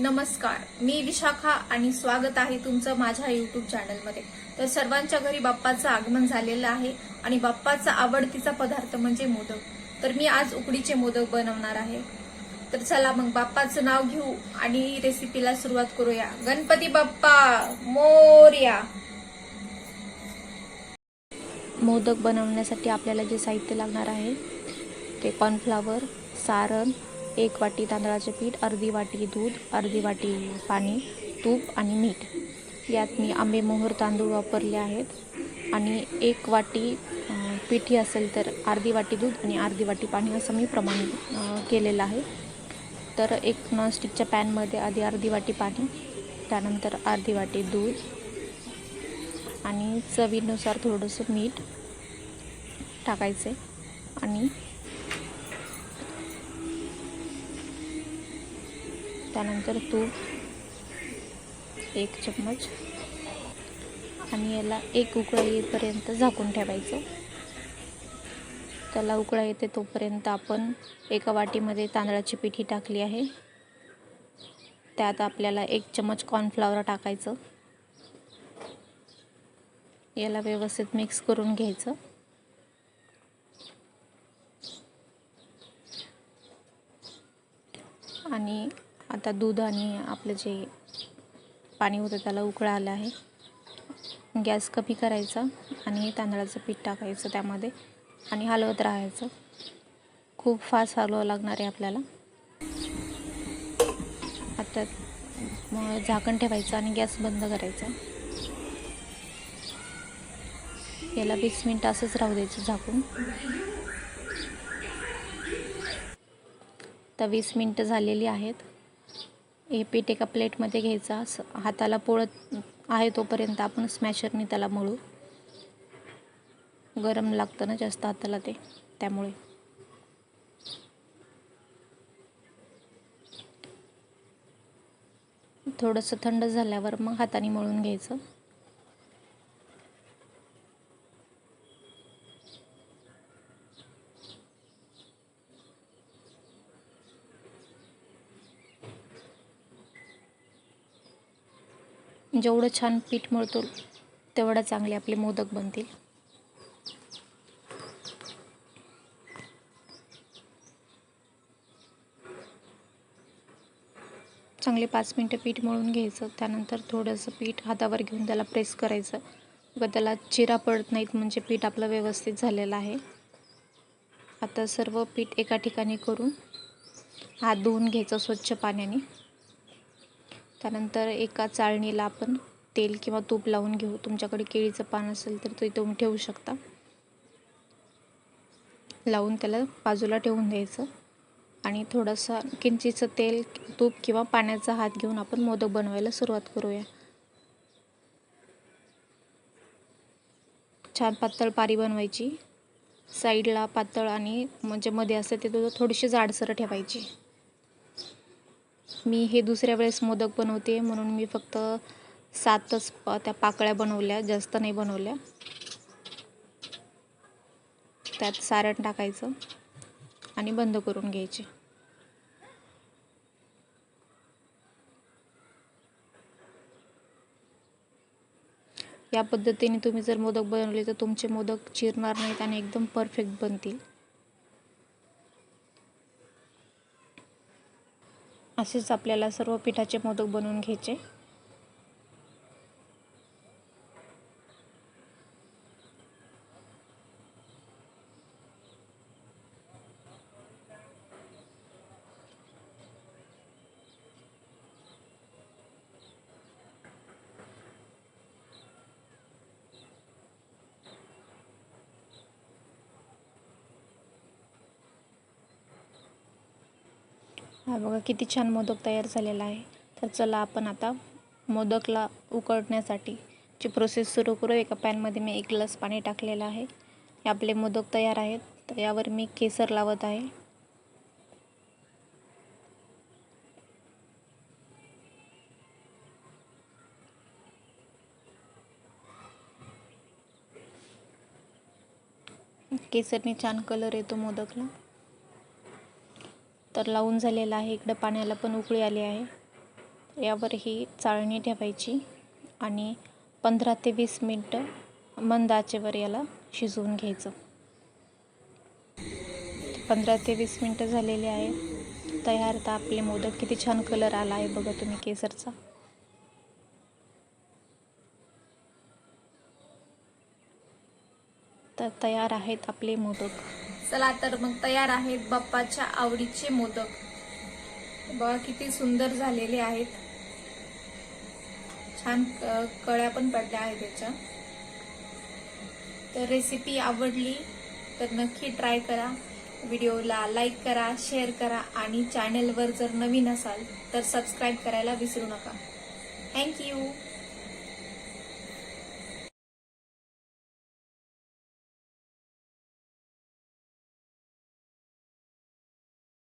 नमस्कार. मी विशाखा आणि स्वागत आहे तुमचं माझ्या युट्यूब चॅनलमध्ये तर सर्वांच्या घरी बाप्पाचं आगमन झालेलं आहे आणि बाप्पाचा आवडतीचा पदार्थ म्हणजे मोदक. तर मी आज उकडीचे मोदक बनवणार आहे. तर चला मग बाप्पाचं नाव घेऊ आणि रेसिपीला सुरुवात करूया. गणपती बाप्पा मोर्या. मोदक बनवण्यासाठी आपल्याला जे साहित्य लागणार आहे ते कॉर्नफ्लावर सारण एक वाटी तांदळाचे पीठ अर्धी वाटी दूध अर्धी वाटी पाणी तूप आणि मीठ. यात मी आंबेमोहर तांदूळ वापरले आहेत. आणि एक वाटी पिठी असेल तर अर्धी वाटी दूध आणि अर्धी वाटी पाणी असं मी प्रमाण केलेलं आहे. तर एक नॉनस्टिकच्या पॅनमध्ये आधी अर्धी वाटी पाणी त्यानंतर अर्धी वाटी दूध आणि चवीनुसार थोडंसं मीठ टाकायचे. आणि त्यानंतर तूप एक चम्मच. आणि याला एक उकळा येईपर्यंत झाकून ठेवायचं. त्याला उकळा येते तोपर्यंत आपण एका वाटीमध्ये तांदळाची पिठी टाकली आहे. त्यात आपल्याला एक चम्मच कॉर्नफ्लॉवर टाकायचं. याला व्यवस्थित मिक्स करून घ्यायचं. आणि आता दूध आणि आपलं जे पाणी होतं त्याला उकळा आला आहे. गॅस कमी करायचा आणि तांदळाचं पीठ टाकायचं त्यामध्ये आणि हलवत राहायचं. खूप फास्ट हलवावं लागणार आहे आपल्याला. आता मग झाकण ठेवायचं आणि गॅस बंद करायचा. याला वीस मिनटं असंच राहू द्यायचं झाकून. तर वीस मिनटं झालेली आहेत. हे पीठ एका प्लेटमध्ये घ्यायचा स- हाताला पोळत आहे तोपर्यंत आपण स्मॅशरने त्याला मळू. गरम लागतं ना जास्त हाताला ते त्यामुळे. थोडंसं थंड झाल्यावर मग हाताने मळून घ्यायचं. जेवढं छान पीठ मळतो तेवढं चांगले आपले मोदक बनतील. चांगले पाच मिनटं पीठ मळून घ्यायचं त्यानंतर थोडंसं पीठ हातावर घेऊन त्याला प्रेस करायचं. व त्याला चिरा पडत नाहीत म्हणजे पीठ आपलं व्यवस्थित झालेलं आहे. आता सर्व पीठ एका ठिकाणी करून हात धुवून घ्यायचं स्वच्छ पाण्याने. त्यानंतर एका चाळणीला आपण तेल किंवा तूप लावून घेऊ. तुमच्याकडे केळीचं पान असेल तर ते तुम्ही ठेवू शकता. लावून त्याला बाजूला ठेवून द्यायचं. आणि थोडंसं किंचीचं तेल तूप किंवा पाण्याचा हात घेऊन आपण मोदक बनवायला सुरुवात करूया. छान पातळ पारी बनवायची. साईडला पातळ आणि म्हणजे मध्ये असते ते थोडीशी जाडसर ठेवायची. मी हे दुसऱ्या वेळेस मोदक बनवते म्हणून मी फक्त सातच त्या पाकळ्या बनवल्या जास्त नाही बनवल्या. त्यात सारण टाकायचं आणि बंद करून घ्यायचे. या पद्धतीने तुम्ही जर मोदक बनवले तर तुमचे मोदक चिरणार नाहीत आणि एकदम परफेक्ट बनतील. असेच आपल्याला सर्व पिठाचे मोदक बनवून घ्यायचे. हा बघा किती छान मोदक तयार झालेला आहे. तर चला आपण आता मोदकला उकळण्यासाठी ची प्रोसेस सुरू करू. एका पॅनमध्ये मी एक ग्लास पाणी टाकलेलं आहे. हे आपले मोदक तयार आहेत. तर यावर मी केसर लावत आहे. केसरने छान कलर येतो मोदकला. तर लावून झालेला आहे. इकडं पाण्याला पण उकळी आली आहे. यावर ही चाळणी ठेवायची आणि पंधरा ते वीस मिनटं मंद आचेवर याला शिजवून घ्यायचं. पंधरा ते वीस मिनटं झालेले आहे. तयार तर आपले मोदक किती छान कलर आला आहे बघा तुम्ही केसरचा. तर तयार आहेत आपले मोदक. चला तर मग तयार आहेत बाप्पाच्या आवडीचे मोदक. बघा किती सुंदर झालेले आहेत. छान क- कळ्या पण पडल्या आहेत त्याच्या तर रेसिपी आवडली तर नक्की ट्राय करा. व्हिडिओला लाईक करा शेअर करा आणि चॅनेलवर जर नवीन असाल तर सबस्क्राईब करायला विसरू नका. थँक्यू